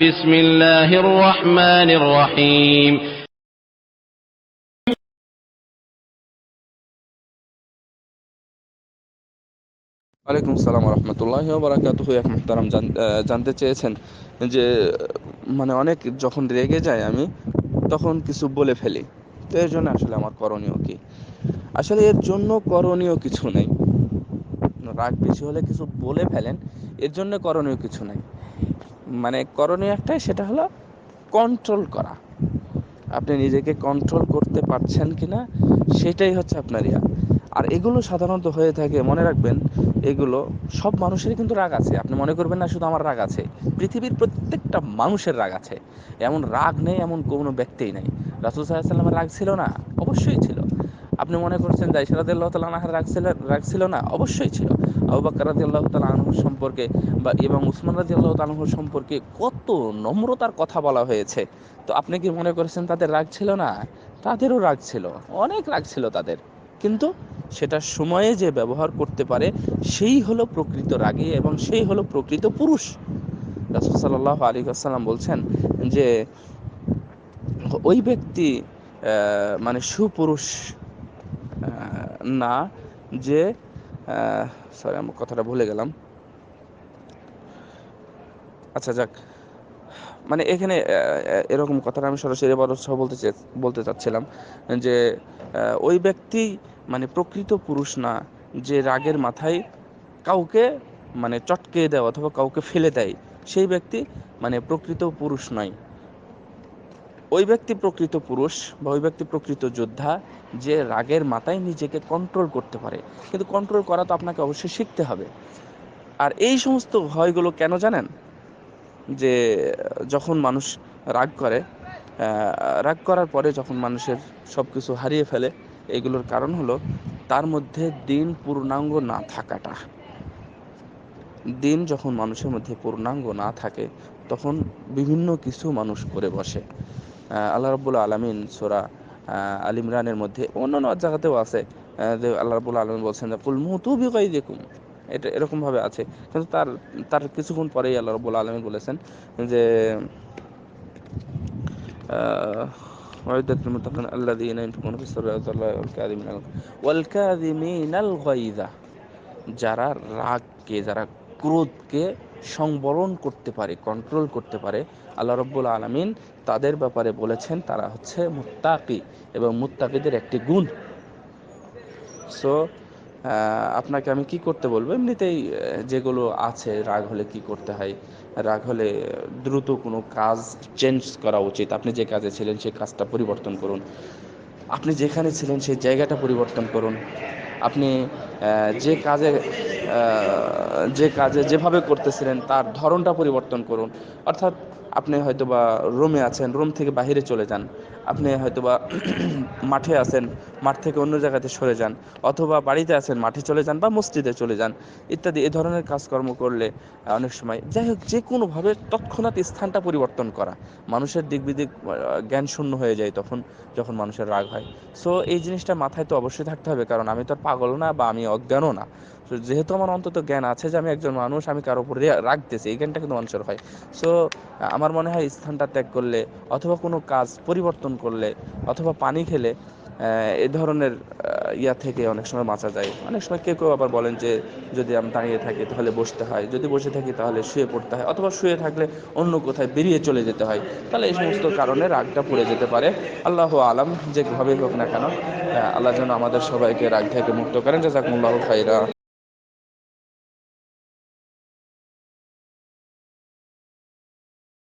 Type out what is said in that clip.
বিসমিল্লাহির রহমানির রহিম ওয়ালাইকুম রহমতুল্লাহ এক জানতে চেয়েছেন যে মানে অনেক যখন রেগে যায় আমি, তখন কিছু বলে ফেলি। তো এর জন্য আসলে আমার করণীয় কি? আসলে এর জন্য করণীয় কিছু নেই। রাগ বেশি হলে কিছু বলে ফেলেন, এর জন্য করণীয় কিছু নেই। মানে করণীয় একটাই, সেটা হলো কন্ট্রোল করা। আপনি নিজেকে কন্ট্রোল করতে পারছেন কিনা, সেটাই হচ্ছে আপনার ইয়া। আর এগুলো সাধারণত হয়ে থাকে, মনে রাখবেন, এগুলো সব মানুষেরই কিন্তু রাগ আছে। আপনি মনে করবেন না, শুধু আমার রাগ আছে। পৃথিবীর প্রত্যেকটা মানুষের রাগ আছে। এমন রাগ নেই, এমন কোনো ব্যক্তিই নেই। রাসুল সাল্লামের রাগ ছিল না, অবশ্যই ছিল। আপনি মনে করছেন যে ইশরাদ আল্লাহ তালা আনহার রাগ ছিল রাগ ছিল না? অবশ্যই ছিল। আবু বাক্কর রাজি আল্লাহ তালা আনহুর সম্পর্কে বা এবং উসমান রাজি আল্লাহ তালাহুর সম্পর্কে কত নম্রতার কথা বলা হয়েছে। তো আপনি কি মনে করেছেন তাদের রাগ ছিল না? তাদেরও রাগ ছিল, অনেক রাগ ছিল তাদের। কিন্তু সেটা সময়ে যে ব্যবহার করতে পারে, সেই হলো প্রকৃত রাগী এবং সেই হলো প্রকৃত পুরুষ। রাসুল সাল্লাহ আলী আসসালাম বলছেন যে, ওই ব্যক্তি মানে সুপুরুষ না যে সরি আমি কথাটা ভুলে গেলাম। আচ্ছা যাক। মানে এখানে এরকম কথাটা আমি সরাসরি এবার সহ বলতে বলতে চাচ্ছিলাম যে ওই ব্যক্তি মানে প্রকৃত পুরুষ না, যে রাগের মাথায় কাউকে মানে চটকে দেয় অথবা কাউকে ফেলে দেয়, সেই ব্যক্তি মানে প্রকৃত পুরুষ নয়। ওই ব্যক্তি প্রকৃত পুরুষ বা ওই ব্যক্তি প্রকৃত যোদ্ধা যে রাগের মাথায় নিজেকে কন্ট্রোল করতে পারে। কিন্তু কন্ট্রোল করা তো আপনাকে অবশ্যই শিখতে হবে। আর এই সমস্ত ভয়গুলো কেন জানেন? যে, যখন মানুষ রাগ করে রাগ করার পরে যখন মানুষের সব কিছু হারিয়ে ফেলে, এগুলোর কারণ হলো তার মধ্যে দিন পূর্ণাঙ্গ না থাকাটা। দিন যখন মানুষের মধ্যে পূর্ণাঙ্গ না থাকে, তখন বিভিন্ন কিছু মানুষ করে বসে। আল্লাহ রব্বুল আলমিন সোরা আল ইমরানের মধ্যে অন্যান্য জায়গাতেও আছে আহ, যে আল্লাহ রব্বুল আলমিন বলছেন যে কুল মুহতু বিকাই দেখুন এটা এরকম ভাবে আছে কিন্তু তার তার কিছুক্ষণ পরেই আল্লাহ রব্বুল আলমিন বলেছেন যে আহ, وعدت للمتقين الذين ينفقون في السراء والكاظمين الغ- والكاظمين الغيظ যারা রাগকে যারা ক্রোধকে সংবরণ করতে পারে কন্ট্রোল করতে পারে আল্লাহ রব্বুল আলমিন তাদের ব্যাপারে বলেছেন তারা হচ্ছে মুত্তাকি এবং মুত্তাকিদের একটি গুণ। সো আপনাকে আমি কি করতে বলব? এমনিতেই যেগুলো আছে, রাগ হলে কি করতে হয়? রাগ হলে দ্রুত কোনো কাজ চেঞ্জ করা উচিত। আপনি যে কাজে ছিলেন, সেই কাজটা পরিবর্তন করুন। আপনি যেখানে ছিলেন, সেই জায়গাটা পরিবর্তন করুন। আপনি যে কাজে যে কাজে যেভাবে করতেছিলেন, তার ধরনটা পরিবর্তন করুন। অর্থাৎ আপনি হয়তোবা রুমে আছেন রুম থেকে বাহিরে চলে যান। আপনি হয়তোবা মাঠে আছেন মাঠ থেকে অন্য জায়গাতে সরে যান অথবা বাড়িতে আছেন, মাঠে চলে যান বা মসজিদে চলে যান, ইত্যাদি এ ধরনের কাজকর্ম করলে অনেক সময় যাই হোক যে কোনোভাবে তৎক্ষণাৎ স্থানটা পরিবর্তন করা, মানুষের দিক বিদিক জ্ঞান শূন্য হয়ে যায় তখন, যখন মানুষের রাগ হয়। সো এই জিনিসটা মাথায় তো অবশ্যই থাকতে হবে, কারণ আমি তো আর পাগল না বা আমি অজ্ঞানও না। তো যেহেতু আমার অন্তত জ্ঞান আছে যে আমি একজন মানুষ, আমি কারোর উপর রে- রাগতেছি এই জ্ঞানটা কিন্তু মানুষের হয়। সো আমার মনে হয় স্থানটা ত্যাগ করলে অথবা কোনো কাজ পরিবর্তন করলে অথবা পানি খেলে এই ধরনের ইয়া থেকে অনেক সময় বাঁচা যায়। অনেক সময় কেউ কেউ আবার বলেন যে, যদি আমি দাঁড়িয়ে থাকি তাহলে বসতে হয়। যদি বসে থাকি তাহলে শুয়ে পড়তে হয়। অথবা শুয়ে থাকলে অন্য কোথায় বেরিয়ে চলে যেতে হয়। তাহলে এই সমস্ত কারণে রাগটা পড়ে যেতে পারে। আল্লাহ আলাম যেভাবেই হোক না কেন আল্লাহ যেন আমাদের সবাইকে রাগ থেকে মুক্ত করেন। জাজাকুমুল্লাহ খাইরা